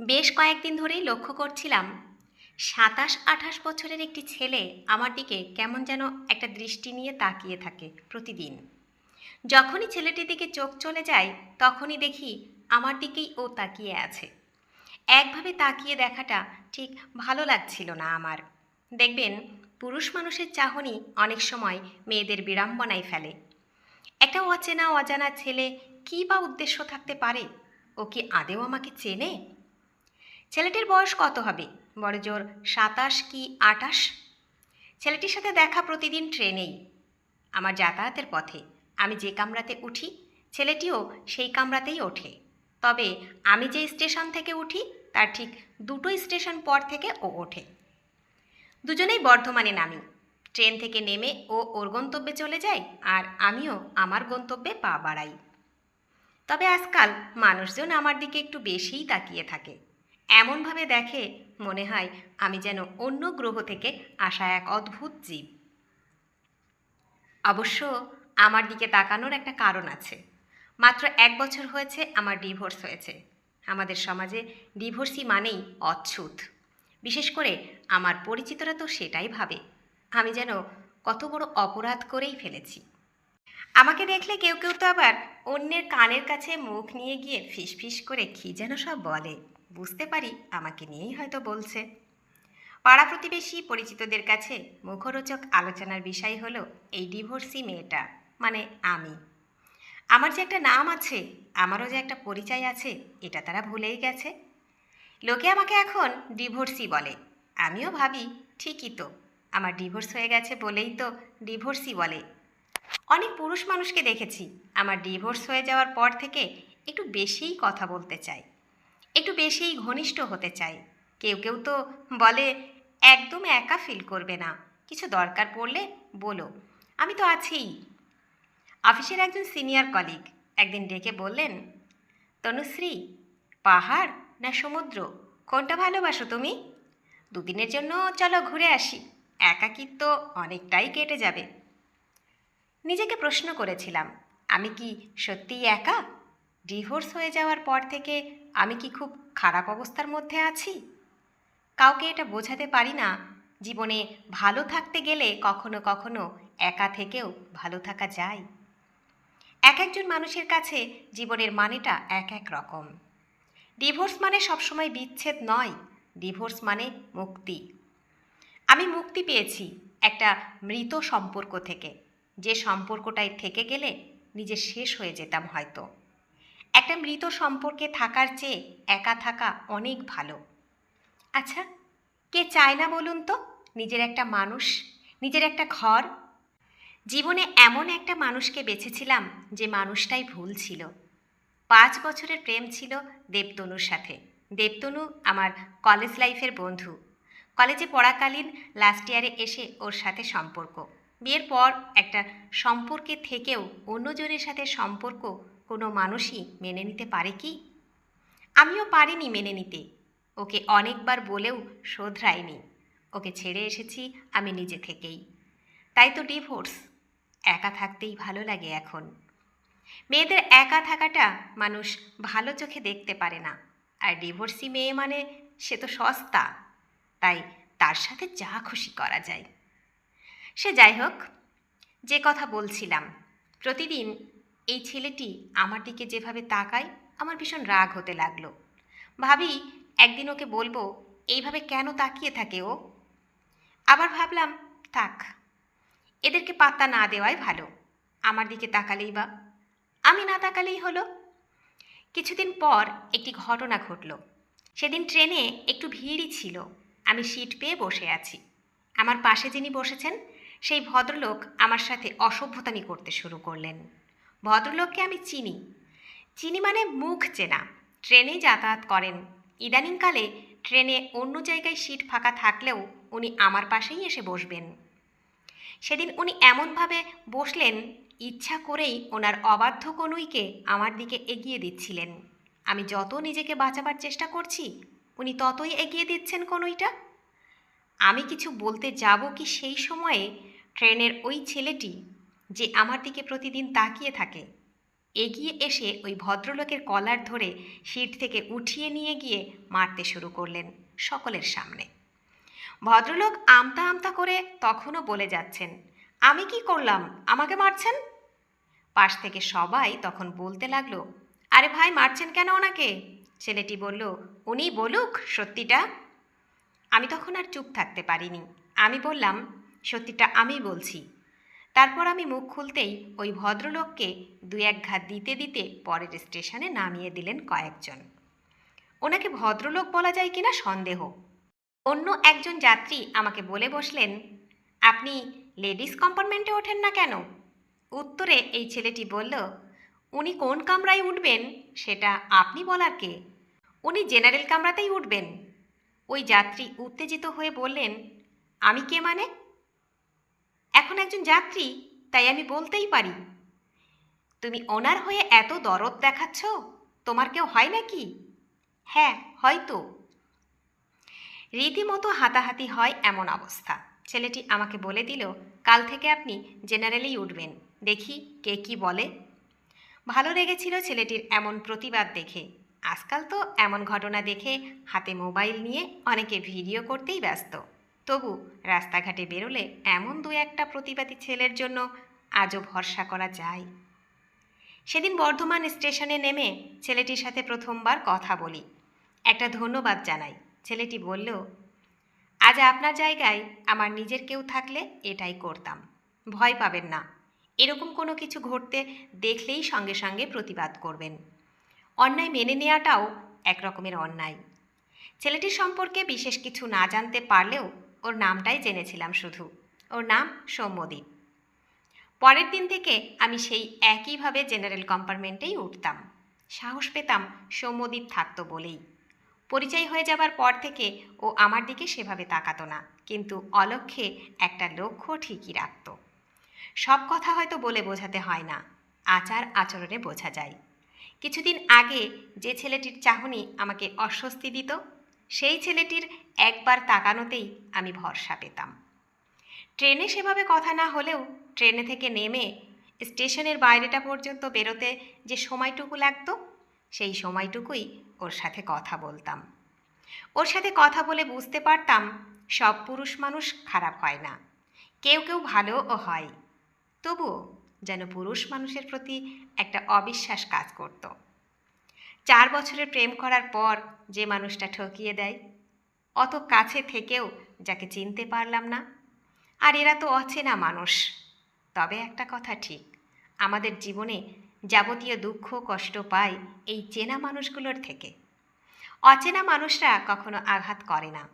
বেশ কয়েকদিন ধরেই লক্ষ্য করছিলাম। সাতাশ, আঠাশ বছরের একটি ছেলে আমার দিকে কেমন যেন একটা দৃষ্টি নিয়ে তাকিয়ে থাকে প্রতিদিন। যখনই ছেলেটির দিকে চোখ চলে যায়, তখনই দেখি আমার দিকেই ও তাকিয়ে আছে। একভাবে তাকিয়ে দেখাটা ঠিক ভালো লাগছিল না আমার। দেখবেন, পুরুষ মানুষের চাহনি অনেক সময় মেয়েদের বিড়ম্বনায় ফেলে। একটা অচেনা, অজানা ছেলে কী বা উদ্দেশ্য থাকতে পারে? ও কি আদেও আমাকে চেনে? ছেলেটির বয়স কত হবে? বড় জোর সাতাশ কি আটাশ? ছেলেটির সাথে দেখা প্রতিদিন ট্রেনেই। আমার যাতায়াতের পথে। আমি যে কামরাতে উঠি, ছেলেটিও সেই কামরাতেই ওঠে। তবে আমি যে স্টেশন থেকে উঠি, তার ঠিক দুটো স্টেশন পর থেকে ও ওঠে। দুজনেই বর্ধমানে নামি। ট্রেন থেকে নেমে ও ওর গন্তব্যে চলে যায় আর আমিও আমার গন্তব্যে পা বাড়াই। তবে আজকাল মানুষজন আমার দিকে একটু বেশিই তাকিয়ে থাকে। এমনভাবে দেখে মনে হয় আমি যেন অন্য গ্রহ থেকে আসা এক অদ্ভুত জীব। অবশ্য আমার দিকে তাকানোর একটা কারণ আছে। মাত্র এক বছর হয়েছে আমার ডিভোর্স হয়েছে। আমাদের সমাজে ডিভোর্সই মানেই অচ্ছুত। বিশেষ করে আমার পরিচিতরা তো সেটাই ভাবে। আমি যেন কত বড় অপরাধ করেই ফেলেছি। আমাকে দেখলে কেউ কেউ তো আবার অন্যের কানের কাছে মুখ নিয়ে গিয়ে ফিসফিস করে কী যেন সব বলে। বুঝতে পারি, আমাকে নিয়েই হয়তো বলছে। পাড়া প্রতিবেশী পরিচিতদের কাছে মুখরোচক আলোচনার বিষয় হলো এই ডিভোর্সি মেয়েটা মানে আমি। আমার যে একটা নাম আছে, আমারও যে একটা পরিচয় আছে, এটা তারা ভুলেই গেছে। লোকে আমাকে এখন ডিভোর্সি বলে। আমিও ভাবি, ঠিকই তো, আমার ডিভোর্স হয়ে গেছে বলেই তো ডিভোর্সি বলে। অনেক পুরুষ মানুষকে দেখেছি, আমার ডিভোর্স হয়ে যাওয়ার পর থেকে একটু বেশিই কথা বলতে চাই একটু বেশিই ঘনিষ্ঠ হতে চাই। কেউ কেউ তো বলে, একদম একা ফিল করবে না। কিছু দরকার পড়লে বলো। আমি তো আছিই অফিসের একজন সিনিয়র কলিগ একদিন ডেকে বললেন, তনুশ্রী, পাহাড় না সমুদ্র? কোনটা ভালোবাসো তুমি? দুদিনের জন্য চলো ঘুরে আসি। একাকিত্ব অনেকটাই কেটে যাবে। নিজেকে প্রশ্ন করেছিলাম, আমি কি সত্যিই একা? ডিভোর্স হয়ে যাওয়ার পর থেকে আমি কি খুব খারাপ অবস্থার মধ্যে আছি? কাউকে এটা বোঝাতে পারি না। জীবনে ভালো থাকতে গেলে কখনো কখনো একা থেকেও ভালো থাকা যায়। এক একজন মানুষের কাছে জীবনের মানেটা এক এক রকম। ডিভোর্স মানে সবসময় বিচ্ছেদ নয়, ডিভোর্স মানে মুক্তি। আমি মুক্তি পেয়েছি একটা মৃত সম্পর্ক থেকে। যে সম্পর্কটায় থেকে গেলে নিজে শেষ হয়ে যেতাম হয়তো। একটা মৃত সম্পর্কে থাকার চেয়ে একা থাকা অনেক ভালো। আচ্ছা কে চায় না বলুন তো? নিজের একটা মানুষ, নিজের একটা ঘর? জীবনে এমন একটা মানুষকে বেছেছিলাম যে মানুষটাই ভুল ছিল। পাঁচ বছরের প্রেম ছিল দেবতনুর সাথে। দেবতনু আমার কলেজ লাইফের বন্ধু। কলেজে পড়াকালীন লাস্ট ইয়ারে এসে ওর সাথে সম্পর্ক। বিয়ের পর একটা সম্পর্কে থেকেও অন্যজনের সাথে সম্পর্ক কোনো মানুষই মেনে নিতে পারে কি? আমিও পারিনি মেনে নিতে। ওকে অনেকবার বলেও শোধরাইনি। ওকে ছেড়ে এসেছি আমি নিজে থেকেই। তাই তো ডিভোর্স। একা থাকতেই ভালো লাগে এখন। মেয়েদের একা থাকাটা মানুষ ভালো চোখে দেখতে পারে না। আর ডিভোর্সি মেয়ে মানে সে তো সস্তা। তাই তার সাথে যা খুশি করা যায়। সে যাই হোক, যে কথা বলছিলাম, প্রতিদিন এই ছেলেটি আমার দিকে যেভাবে তাকায় আমার ভীষণ রাগ হতে লাগল। ভাবি, একদিন ওকে বলব, এইভাবে কেন তাকিয়ে থাকে ও? আবার ভাবলাম, থাক, এদেরকে পাত্তা না দেওয়াই ভালো। আমার দিকে তাকালেই বা। আমি না তাকালেই হলো। কিছুদিন পর একটি ঘটনা ঘটল। সেদিন ট্রেনে একটু ভিড়ই ছিল। আমি সিট পেয়ে বসে আছি। আমার পাশে যিনি বসেছেন, সেই ভদ্রলোক আমার সাথে অসভ্যতামি করতে শুরু করলেন। ভদ্রলোককে আমি চিনি। চিনি মানে মুখ চেনা। ট্রেনে যাতায়াত করেন। ইদানিংকালে ট্রেনে অন্য জায়গায় সিট ফাঁকা থাকলেও উনি আমার পাশেই এসে বসবেন। সেদিন উনি এমনভাবে বসলেন, ইচ্ছা করেই ওনার অবাধ্য কনুইকে আমার দিকে এগিয়ে দিচ্ছিলেন। আমি যত নিজেকে বাঁচাবার চেষ্টা করছি, উনি ততই এগিয়ে দিচ্ছেন কনুইটা। আমি কিছু বলতে যাব কি সেই সময়ে ট্রেনের ওই ছেলেটি যে আমার দিকে প্রতিদিন তাকিয়ে থাকে। এগিয়ে এসে ওই ভদ্রলোকের কলার ধরে সিট থেকে উঠিয়ে নিয়ে গিয়ে মারতে শুরু করলেন সকলের সামনে। ভদ্রলোক আমতা আমতা করে তখনও বলে যাচ্ছেন, আমি কি করলাম? আমাকে মারছেন? পাশ থেকে সবাই তখন বলতে লাগল, আরে ভাই, মারছেন কেন ওনাকে? ছেলেটি বলল, উনি বলুক, সত্যিটা? আমি তখন আর চুপ থাকতে পারিনি। আমি বললাম, সত্যিটা আমি বলছি। তারপর আমি মুখ খুলতেই ওই ভদ্রলোককে দু এক ঘাত দিতে দিতে পরের স্টেশনে নামিয়ে দিলেন কয়েকজন। ওনাকে ভদ্রলোক বলা যায় কিনা সন্দেহ। অন্য একজন যাত্রী আমাকে বলে বসলেন, আপনি লেডিস কম্পার্টমেন্টে ওঠেন না কেন? উত্তরে এই ছেলেটি বলল, উনি কোন কামরায় উঠবেন সেটা আপনি বলার কে? উনি জেনারেল কামরাতেই উঠবেন। ওই যাত্রী উত্তেজিত হয়ে বললেন, আমি কে মানে? এখন একজন যাত্রী, তাই আমি বলতেই পারি। তুমি ওনার হয়ে এত দরদ দেখাচ্ছ, তোমার কেউ হয় নাকি? হ্যাঁ হয়তো রীতিমতো হাতাহাতি হয় এমন অবস্থা। ছেলেটি আমাকে বলে দিল, কাল থেকে আপনি জেনারেলেই উঠবেন। দেখি কে কি বলে। ভালো লেগেছিল ছেলেটির এমন প্রতিবাদ দেখে। আজকাল তো এমন ঘটনা দেখে হাতে মোবাইল নিয়ে অনেকে ভিডিও করতেই ব্যস্ত। তবু রাস্তাঘাটে বেরোলে এমন দু একটা প্রতিবাদী ছেলের জন্য আজও ভরসা করা যায়। সেদিন বর্ধমান স্টেশনে নেমে ছেলেটির সাথে প্রথমবার কথা বলি। একটা ধন্যবাদ জানাই। ছেলেটি বলল, আজ আপনার জায়গায় আমার নিজের কেউ থাকলে এটাই করতাম। ভয় পাবেন না। এরকম কোনো কিছু ঘটতে দেখলেই সঙ্গে সঙ্গে প্রতিবাদ করবেন। অন্যায় মেনে নেওয়াটাও এক রকমের অন্যায়। ছেলেটির সম্পর্কে বিশেষ কিছু না জানতে পারলেও ওর নামটাই জেনেছিলাম শুধু। ওর নাম সৌম্যদীপ। পরের দিন থেকে আমি সেই একইভাবে জেনারেল কম্পার্টমেন্টেই উঠতাম। সাহস পেতাম সৌম্যদীপ থাকতো বলেই। পরিচয় হয়ে যাবার পর থেকে ও আমার দিকে সেভাবে তাকাতো না, কিন্তু অলক্ষ্যে একটা লক্ষ্য ঠিকই রাখত। সব কথা হয়তো বলে বোঝাতে হয় না, আচার আচরণে বোঝা যায়। কিছুদিন আগে যে ছেলেটির চাহনি আমাকে অস্বস্তি দিত সেই ছেলেটির একবার তাকানোতেই আমি ভরসা পেতাম। ট্রেনে সেভাবে কথা না হলেও ট্রেনে থেকে নেমে স্টেশনের বাইরেটা পর্যন্ত বেরোতে যে সময়টুকু লাগতো, সেই সময়টুকুই ওর সাথে কথা বলতাম। ওর সাথে কথা বলে বুঝতে পারতাম সব পুরুষ মানুষ খারাপ হয় না, কেউ কেউ ভালোও হয়। তবুও যেন পুরুষ মানুষের প্রতি একটা অবিশ্বাস কাজ করত। চার বছরের প্রেম করার পর যে মানুষটা ঠকিয়ে দেয়, অত কাছে থেকেও যাকে চিনতে পারলাম না। আর এরা তো অচেনা মানুষ। তবে একটা কথা ঠিক, আমাদের জীবনে যাবতীয় দুঃখ, কষ্ট পাই এই চেনা মানুষগুলোর থেকে। অচেনা মানুষরা কখনো আঘাত করে না।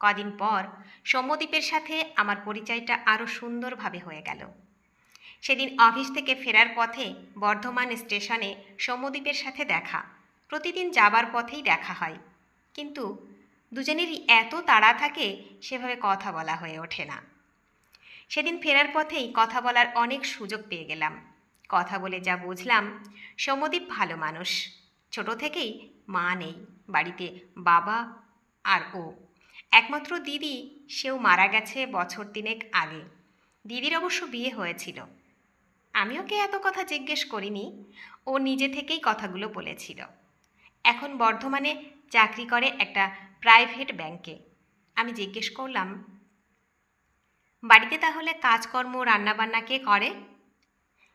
কদিন পর সৌম্যদ্বীপের সাথে আমার পরিচয়টা আরও সুন্দরভাবে হয়ে গেল। সেদিন অফিস থেকে ফেরার পথে বর্ধমান স্টেশনে সৌম্যদ্বীপের সাথে দেখা। প্রতিদিন যাবার পথেই দেখা হয়। কিন্তু দুজনেরই এত তাড়া থাকে, সেভাবে কথা বলা হয়ে ওঠে না। সেদিন ফেরার পথেই কথা বলার অনেক সুযোগ পেয়ে গেলাম। কথা বলে যা বুঝলাম সৌম্যদীপ ভালো মানুষ। ছোট থেকেই মা নেই, বাড়িতে বাবা আর ও। একমাত্র দিদি, সেও মারা গেছে বছর তিনেক আগে। দিদির অবশ্য বিয়ে হয়েছিল। আমি ওকে এত কথা জিজ্ঞেস করিনি। ও নিজে থেকেই কথাগুলো বলেছিল। এখন বর্ধমানে চাকরি করে একটা প্রাইভেট ব্যাংকে। আমি জিজ্ঞেস করলাম, বাড়িতে তাহলে কাজকর্ম, রান্নাবান্না কে করে?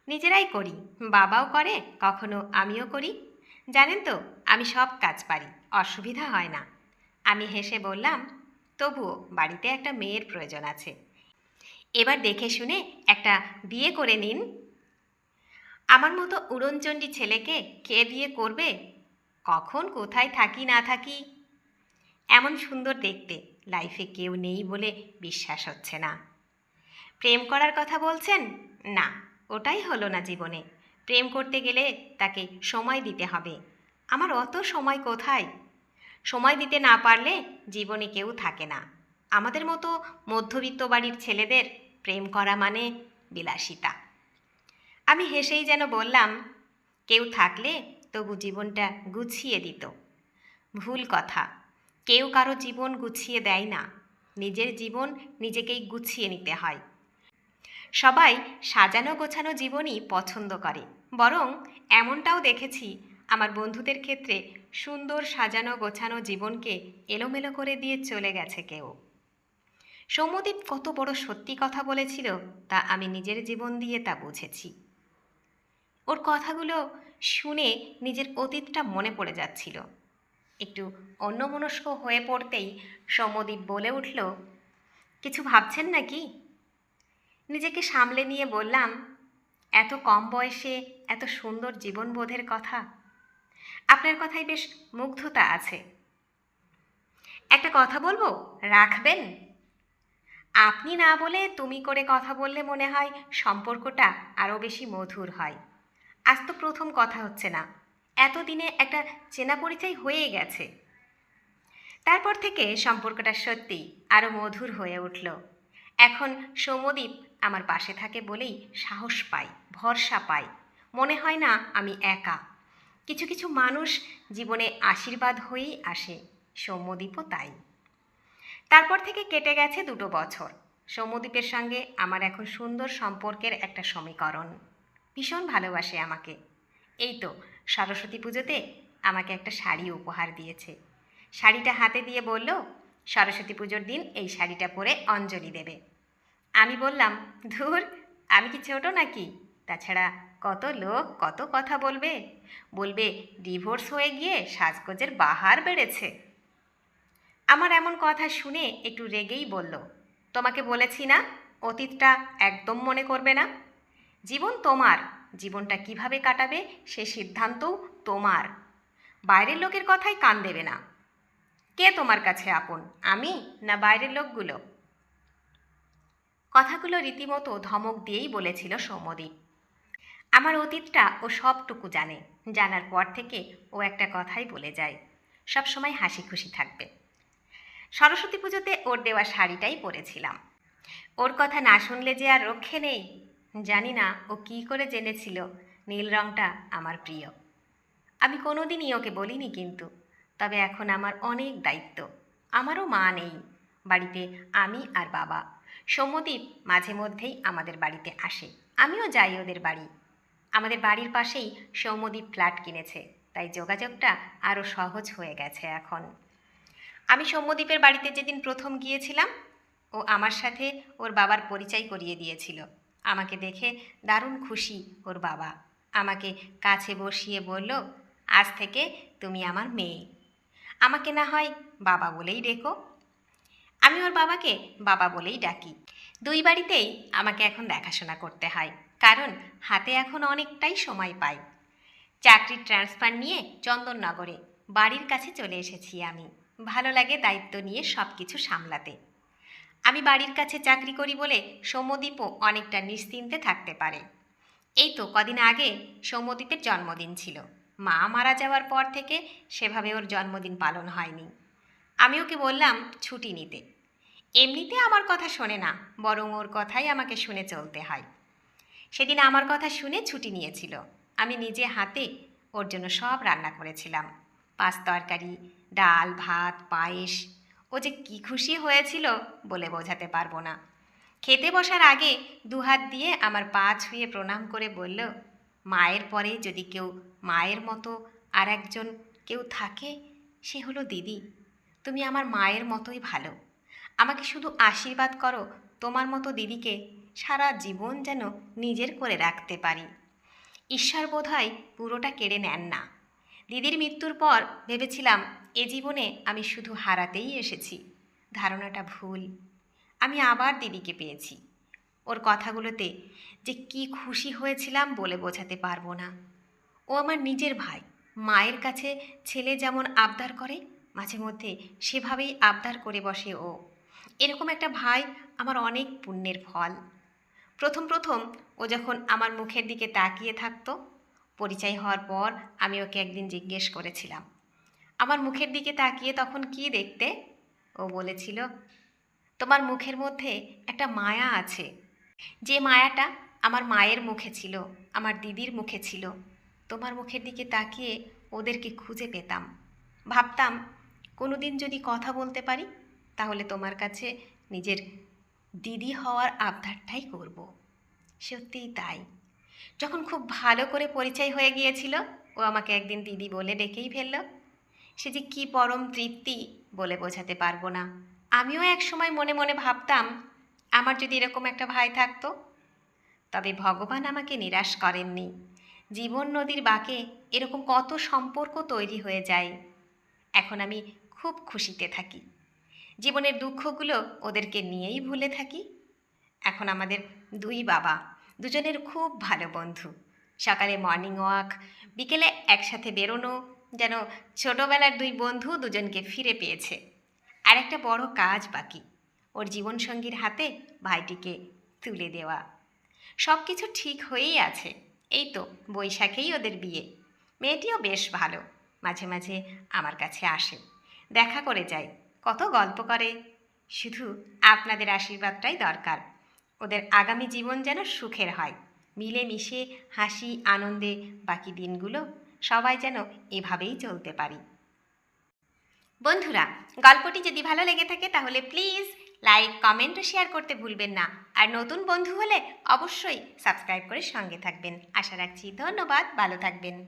নিজেরাই করি, বাবাও করে, কখনো আমিও করি। জানেন তো, আমি সব কাজ পারি, অসুবিধা হয় না। আমি হেসে বললাম, তবুও বাড়িতে একটা মেয়ের প্রয়োজন আছে। এবার দেখে শুনে একটা বিয়ে করে নিন। আমার মতো উড়নচণ্ডী ছেলেকে কে বিয়ে করবে? কখন, কোথায় থাকি, না থাকি? এমন সুন্দর দেখতে লাইফে কেউ নেই বলে বিশ্বাস হচ্ছে না। প্রেম করার কথা বলছেন? না, ওটাই হলো না জীবনে। প্রেম করতে গেলে তাকে সময় দিতে হবে। আমার অত সময় কোথায়? সময় দিতে না পারলে জীবনে কেউ থাকে না। আমাদের মতো মধ্যবিত্ত বাড়ির ছেলেদের প্রেম করা মানে বিলাসিতা। আমি হেসেই যেন বললাম, কেউ থাকলে তবু জীবনটা গুছিয়ে দিত। ভুল কথা। কেউ কারও জীবন গুছিয়ে দেয় না। নিজের জীবন নিজেকেই গুছিয়ে নিতে হয়। সবাই সাজানো গোছানো জীবনই পছন্দ করে। বরং এমনটাও দেখেছি, আমার বন্ধুদের ক্ষেত্রে সুন্দর সাজানো গোছানো জীবনকে এলোমেলো করে দিয়ে চলে গেছে কেউ। সৌম্যদীপ কত বড় সত্যি কথা বলেছিল তা আমি নিজের জীবন দিয়ে তা বুঝেছি। ওর কথাগুলো শুনে নিজের অতীতটা মনে পড়ে যাচ্ছিল। একটু অন্যমনস্ক হয়ে পড়তেই সৌম্যদীপ বলে উঠল, কিছু ভাবছেন নাকি? নিজেকে সামলে নিয়ে বললাম, এত কম বয়সে এত সুন্দর জীবনবোধের কথা? আপনার কথায় বেশ মুগ্ধতা আছে। একটা কথা বলব? রাখবেন? আপনি না বলে তুমি করে কথা বললে মনে হয় সম্পর্কটা আরও বেশি মধুর হয়। আজ তো প্রথম কথা হচ্ছে না। এতদিনে একটা চেনা পরিচয় হয়ে গেছে। তারপর থেকে সম্পর্কটা সত্যি আরও মধুর হয়ে উঠল। এখন সৌম্যদীপ আমার পাশে থাকে বলেই সাহস পাই, ভরসা পাই। মনে হয় না আমি একা। কিছু কিছু মানুষ জীবনে আশীর্বাদ হয়েই আসে সৌম্যদীপও তাই। তারপর থেকে কেটে গেছে দুটো বছর। সৌম্যদীপের সঙ্গে আমার এখন সুন্দর সম্পর্কের একটা সমীকরণ। ভীষণ ভালোবাসে আমাকে। এই তো, সরস্বতী পুজোতে আমাকে একটা শাড়ি উপহার দিয়েছে। শাড়িটা হাতে দিয়ে বলল, সরস্বতী পুজোর দিন এই শাড়িটা পরে অঞ্জলি দেবে। আমি বললাম, ধুর, আমি কি ছোট নাকি? তাছাড়া, কত লোক কত কথা বলবে। বলবে, ডিভোর্স হয়ে গিয়ে সাজগোজের বাহার বেড়েছে। আমার এমন কথা শুনে একটু রেগেই বলল, তোমাকে বলেছি না, অতীতটা একদম মনে করবে না? জীবন তোমার। জীবনটা কীভাবে কাটাবে সে সিদ্ধান্তও তোমার। বাইরের লোকের কথাই কান দেবে না। কে তোমার কাছে আপন, আমি না বাইরের লোকগুলো? কথাগুলো রীতিমতো ধমক দিয়েই বলেছিল সৌম্যদীপ। আমার অতীতটা ও সবটুকু জানে। জানার পর থেকে ও একটা কথাই বলে যায়। সব সময় হাসি খুশি থাকবে। সরস্বতী পুজোতে ওর দেওয়া শাড়িটাই পরেছিলাম। ওর কথা না শুনলে যে আর রক্ষে নেই। জানি না ও কী করে জেনেছিল। নীল রঙটা আমার প্রিয়। আমি কোনোদিনই ওকে বলিনি কিন্তু, তবে এখন আমার অনেক দায়িত্ব। আমারও মা নেই, বাড়িতে আমি আর বাবা। সৌম্যদীপ মাঝে মধ্যেই আমাদের বাড়িতে আসে। আমিও যাই ওদের বাড়ি। আমাদের বাড়ির পাশেই সৌম্যদীপ ফ্ল্যাট কিনেছে, তাই যোগাযোগটা আরও সহজ হয়ে গেছে এখন। আমি সৌম্যদীপের বাড়িতে যেদিন প্রথম গিয়েছিলাম, ও আমার সাথে ওর বাবার পরিচয় করিয়ে দিয়েছিল। আমাকে দেখে দারুণ খুশি ওর বাবা। আমাকে কাছে বসিয়ে বলল, আজ থেকে তুমি আমার মেয়ে। আমাকে না হয় বাবা বলেই ডেকো। আমি ওর বাবাকে বাবা বলেই ডাকি। দুই বাড়িতেই আমাকে এখন দেখাশোনা করতে হয়, কারণ হাতে এখন অনেকটাই সময় পাই। চাকরির ট্রান্সফার নিয়ে চন্দননগরে, বাড়ির কাছে চলে এসেছি আমি। ভালো লাগে দায়িত্ব নিয়ে সব কিছু সামলাতে। আমি বাড়ির কাছে চাকরি করি বলে সৌম্যদীপও অনেকটা নিশ্চিন্তে থাকতে পারে। এই তো কদিন আগে সৌম্যদীপের জন্মদিন ছিল। মা মারা যাওয়ার পর থেকে সেভাবে ওর জন্মদিন পালন হয়নি। আমি ওকে বললাম ছুটি নিতে। এমনিতে আমার কথা শোনে না, বরং ওর কথাই আমাকে শুনে চলতে হয়। সেদিন আমার কথা শুনে ছুটি নিয়েছিল। আমি নিজে হাতে ওর জন্য সব রান্না করেছিলাম। পাঁচ তরকারি, ডাল, ভাত, পায়েস ও যে কি খুশি হয়েছিল বলে বোঝাতে পারব না। খেতে বসার আগে দুহাত দিয়ে আমার পা ছুঁয়ে প্রণাম করে বলল, মায়ের পরে যদি কেউ মায়ের মতো আর একজন কেউ থাকে, সে হলো দিদি। তুমি আমার মায়ের মতোই ভালো। আমাকে শুধু আশীর্বাদ করো, তোমার মতো দিদিকে সারা জীবন যেন নিজের করে রাখতে পারি। ঈশ্বর বোধহয় পুরোটা কেড়ে নেন না। দিদির মৃত্যুর পর ভেবেছিলাম, এ জীবনে আমি শুধু হারাতেই এসেছি। ধারণাটা ভুল। আমি আবার দিদিকে পেয়েছি। ওর কথাগুলোতে যে কি খুশি হয়েছিলাম বলে বোঝাতে পারব না। ও আমার নিজের ভাই। মায়ের কাছে ছেলে যেমন আবদার করে, মাঝে মধ্যে সেভাবেই আবদার করে বসে ও। এরকম একটা ভাই আমার অনেক পুণ্যের ফল। প্রথম প্রথম ও যখন আমার মুখের দিকে তাকিয়ে থাকতো পরিচয় হওয়ার পর আমি ওকে একদিন জিজ্ঞেস করেছিলাম, আমার মুখের দিকে তাকিয়ে তখন কি দেখতে? ও বলেছিল, তোমার মুখের মধ্যে একটা মায়া আছে। যে মায়াটা আমার মায়ের মুখে ছিল, আমার দিদির মুখে ছিল, তোমার মুখের দিকে তাকিয়ে ওদেরকে খুঁজে পেতাম। ভাবতাম, কোনোদিন যদি কথা বলতে পারি, তাহলে তোমার কাছে নিজের দিদি হওয়ার আবদারটাই করব। সত্যিই তাই। যখন খুব ভালো করে পরিচয় হয়ে গিয়েছিল, ও আমাকে একদিন দিদি বলে ডেকেই ফেলল। সে যে কী পরম তৃপ্তি বলে বোঝাতে পারব না। আমিও এক সময় মনে মনে ভাবতাম, আমার যদি এরকম একটা ভাই থাকতো। তবে ভগবান আমাকে নিরাশ করেননি। জীবন নদীর বাঁকে এরকম কত সম্পর্ক তৈরি হয়ে যায়, এখন আমি খুব খুশিতে থাকি। জীবনের দুঃখগুলো ওদেরকে নিয়েই ভুলে থাকি। এখন আমাদের দুই বাবা। দুজনের খুব ভালো বন্ধু। সকালে মর্নিং ওয়াক বিকেলে একসাথে বেরোনো, যেন ছোটবেলার দুই বন্ধু দুজনকে ফিরে পেয়েছে। আর একটা বড় কাজ বাকি, ওর জীবনসঙ্গীর হাতে ভাইটিকে তুলে দেওয়া। সব কিছু ঠিক হয়েই আছে, এই তো বৈশাখেই ওদের বিয়ে। মেয়েটিও বেশ ভালো, মাঝে মাঝে আমার কাছে আসে, দেখা করে যায়, কত গল্প করে। শুধু আপনাদের আশীর্বাদটাই দরকার। ওদের আগামী জীবন যেন সুখের হয়। মিলেমিশে, হাসি, আনন্দে বাকি দিনগুলো সবাই যেন এভাবেই চলতে পারি। বন্ধুরা, গল্পটি যদি ভালো লেগে থাকে তাহলে প্লিজ লাইক, কমেন্ট ও শেয়ার করতে ভুলবেন না। আর নতুন বন্ধু হলে অবশ্যই সাবস্ক্রাইব করে সঙ্গে থাকবেন। আশা রাখছি ধন্যবাদ, ভালো থাকবেন।